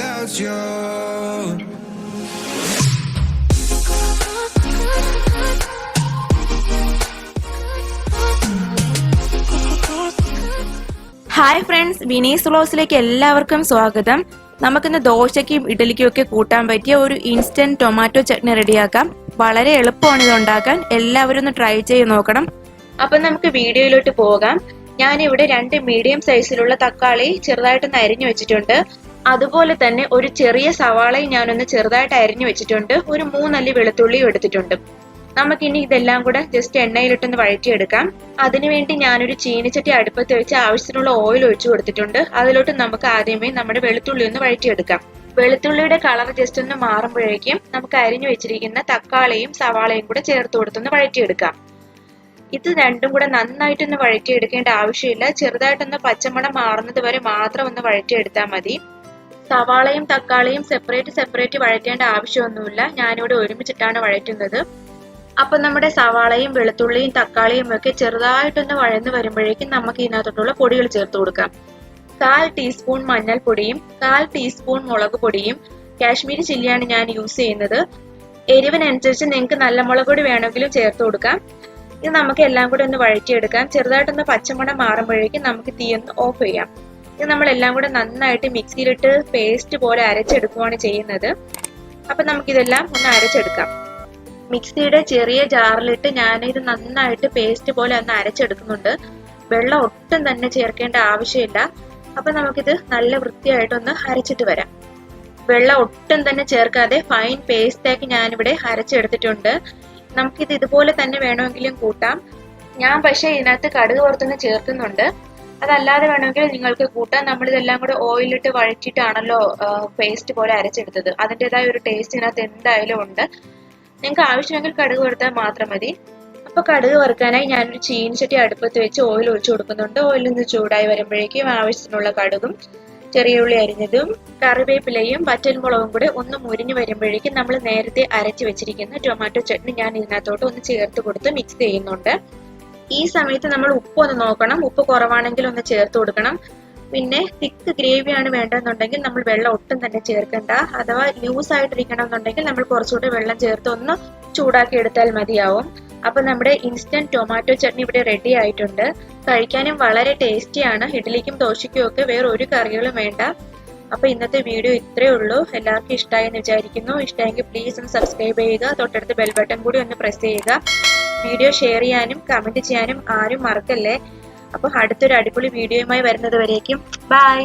without you. Hi friends വിനീസ് വ്ലോഗ്സിലേക്ക് എല്ലാവർക്കും സ്വാഗതം. നമുക്കിന്ന് ദോശയ്ക്കും ഇഡലിക്കും ഒക്കെ കൂട്ടാൻ പറ്റിയ ഒരു ഇൻസ്റ്റന്റ് ടൊമാറ്റോ ചട്നി റെഡിയാക്കാം. വളരെ എളുപ്പമാണ് ഇത് ഉണ്ടാക്കാൻ. എല്ലാവരും ഒന്ന് ട്രൈ ചെയ്ത് നോക്കണം. അപ്പൊ നമുക്ക് വീഡിയോയിലോട്ട് പോകാം. ഞാൻ ഇവിടെ രണ്ട് മീഡിയം സൈസിലുള്ള തക്കാളി ചെറുതായിട്ടൊന്ന് അരിഞ്ഞു വെച്ചിട്ടുണ്ട്. അതുപോലെ തന്നെ ഒരു ചെറിയ സവാളയും ഞാനൊന്ന് ചെറുതായിട്ട് അരിഞ്ഞു വെച്ചിട്ടുണ്ട്. ഒരു മൂന്നല്ലി വെളുത്തുള്ളിയും എടുത്തിട്ടുണ്ട്. നമുക്കിനി ഇതെല്ലാം കൂടെ ജസ്റ്റ് എണ്ണയിലിട്ടൊന്ന് വഴറ്റിയെടുക്കാം. അതിനുവേണ്ടി ഞാനൊരു ചീനിച്ചട്ടി അടുപ്പത്ത് വെച്ച് ആവശ്യത്തിനുള്ള ഓയിൽ ഒഴിച്ചു കൊടുത്തിട്ടുണ്ട്. അതിലോട്ട് നമുക്ക് ആദ്യമേ നമ്മുടെ വെളുത്തുള്ളി ഒന്ന് വഴറ്റിയെടുക്കാം. വെളുത്തുള്ളിയുടെ കളർ ജസ്റ്റ് ഒന്ന് മാറുമ്പോഴേക്കും നമുക്ക് അരിഞ്ഞു വെച്ചിരിക്കുന്ന തക്കാളിയും സവാളയും കൂടെ ചേർത്ത് കൊടുത്തൊന്ന് വഴറ്റിയെടുക്കാം. ഇത് രണ്ടും കൂടെ നന്നായിട്ടൊന്ന് വഴറ്റിയെടുക്കേണ്ട ആവശ്യമില്ല. ചെറുതായിട്ടൊന്ന് പച്ചമണം മാറുന്നത് വരെ മാത്രം ഒന്ന് വഴറ്റിയെടുത്താൽ മതി. സവാളയും തക്കാളിയും സെപ്പറേറ്റ് സെപ്പറേറ്റ് വഴറ്റേണ്ട ആവശ്യമൊന്നുമില്ല. ഞാനിവിടെ ഒരുമിച്ചിട്ടാണ് വഴറ്റുന്നത്. അപ്പൊ നമ്മുടെ സവാളയും വെളുത്തുള്ളിയും തക്കാളിയും ഒക്കെ ചെറുതായിട്ടൊന്ന് വഴന്ന് വരുമ്പോഴേക്കും നമുക്ക് ഇതിനകത്തോട്ടുള്ള പൊടികൾ ചേർത്ത് കൊടുക്കാം. കാൽ ടീസ്പൂൺ മഞ്ഞൾപ്പൊടിയും കാൽ ടീസ്പൂൺ മുളക് പൊടിയും കാശ്മീരി ചില്ലിയാണ് ഞാൻ യൂസ് ചെയ്യുന്നത്. എരിവിനനുസരിച്ച് നിങ്ങൾക്ക് നല്ല മുളക് പൊടി വേണമെങ്കിലും ചേർത്ത് കൊടുക്കാം. ഇത് നമുക്ക് എല്ലാം കൂടി ഒന്ന് വഴറ്റിയെടുക്കാം. ചെറുതായിട്ടൊന്ന് പച്ചമണം മാറുമ്പോഴേക്കും നമുക്ക് തീ ഒന്ന് ഓഫ് ചെയ്യാം. ഇത് നമ്മളെല്ലാം കൂടെ നന്നായിട്ട് മിക്സിയിലിട്ട് പേസ്റ്റ് പോലെ അരച്ചെടുക്കുവാണ് ചെയ്യുന്നത്. അപ്പൊ നമുക്കിതെല്ലാം ഒന്ന് അരച്ചെടുക്കാം. മിക്സിയുടെ ചെറിയ ജാറിലിട്ട് ഞാനിത് നന്നായിട്ട് പേസ്റ്റ് പോലെ ഒന്ന് അരച്ചെടുക്കുന്നുണ്ട്. വെള്ളം ഒട്ടും തന്നെ ചേർക്കേണ്ട ആവശ്യമില്ല. അപ്പൊ നമുക്കിത് നല്ല വൃത്തിയായിട്ടൊന്ന് അരച്ചിട്ട് വരാം. വെള്ളം ഒട്ടും തന്നെ ചേർക്കാതെ ഫൈൻ പേസ്റ്റാക്കി ഞാനിവിടെ അരച്ചെടുത്തിട്ടുണ്ട്. നമുക്കിത് ഇതുപോലെ തന്നെ വേണമെങ്കിലും കൂട്ടാം. ഞാൻ പക്ഷേ ഇതിനകത്ത് കടുക് പുറത്തുനിന്ന് ചേർക്കുന്നുണ്ട്. അതല്ലാതെ വേണമെങ്കിൽ നിങ്ങൾക്ക് കൂട്ടാൻ നമ്മൾ ഇതെല്ലാം കൂടെ ഓയിലിട്ട് വഴറ്റിട്ടാണല്ലോ പേസ്റ്റ് പോലെ അരച്ചെടുത്തത്. അതിന്റെതായ ഒരു ടേസ്റ്റ് ഇതിനകത്ത് എന്തായാലും ഉണ്ട്. നിങ്ങൾക്ക് ആവശ്യമെങ്കിൽ കടുക് വറുത്താൽ മാത്രം മതി. അപ്പൊ കടുക് വറുക്കാനായി ഞാനൊരു ചീനിച്ചട്ടി അടുപ്പത്ത് വെച്ച് ഓയിൽ ഒഴിച്ചു കൊടുക്കുന്നുണ്ട്. ഓയിൽ നിന്ന് ചൂടായി വരുമ്പോഴേക്കും ആവശ്യത്തിനുള്ള കടുകും ചെറിയ ഉള്ളി അരിഞ്ഞതും കറിവേപ്പിലയും വറ്റൽമുളകും കൂടെ ഒന്ന് മുരിഞ്ഞു വരുമ്പോഴേക്കും നമ്മൾ നേരത്തെ അരച്ചു വെച്ചിരിക്കുന്ന ടൊമാറ്റോ ചട്നി ഞാൻ ഇതിനകത്തോട്ട് ഒന്ന് ചേർത്ത് കൊടുത്ത് മിക്സ് ചെയ്യുന്നുണ്ട്. ഈ സമയത്ത് നമ്മൾ ഉപ്പ് ഒന്ന് നോക്കണം. ഉപ്പ് കുറവാണെങ്കിൽ ഒന്ന് ചേർത്ത് കൊടുക്കണം. പിന്നെ തിക്ക് ഗ്രേവിയാണ് വേണ്ടതെന്നുണ്ടെങ്കിൽ നമ്മൾ വെള്ളം ഒട്ടും തന്നെ ചേർക്കണ്ട. അഥവാ ലൂസ് ആയിട്ടിരിക്കണം എന്നുണ്ടെങ്കിൽ നമ്മൾ കുറച്ചുകൂടി വെള്ളം ചേർത്ത് ഒന്ന് ചൂടാക്കി എടുത്താൽ മതിയാവും. അപ്പൊ നമ്മുടെ ഇൻസ്റ്റന്റ് ടൊമാറ്റോ ചട്നി ഇവിടെ റെഡി ആയിട്ടുണ്ട്. കഴിക്കാനും വളരെ ടേസ്റ്റിയാണ് ഇഡ്ഡലിക്കും ദോശയ്ക്കും ഒക്കെ വേറെ ഒരു കറികളും വേണ്ട. അപ്പൊ ഇന്നത്തെ വീഡിയോ ഇത്രയേ ഉള്ളൂ. എല്ലാവർക്കും ഇഷ്ടമായി എന്ന് വിചാരിക്കുന്നു. ഇഷ്ടമെങ്കിൽ പ്ലീസ് ഒന്ന് സബ്സ്ക്രൈബ് ചെയ്യുക. തൊട്ടടുത്ത് ബെൽ ബട്ടൺ കൂടി ഒന്ന് പ്രസ് ചെയ്യുക. വീഡിയോ ഷെയർ ചെയ്യാനും കമന്റ് ചെയ്യാനും ആരും മറക്കല്ലേ? അപ്പോൾ അടുത്തൊരു അടിപൊളി വീഡിയോയുമായി വരുന്നത് വരേക്കും. ബൈ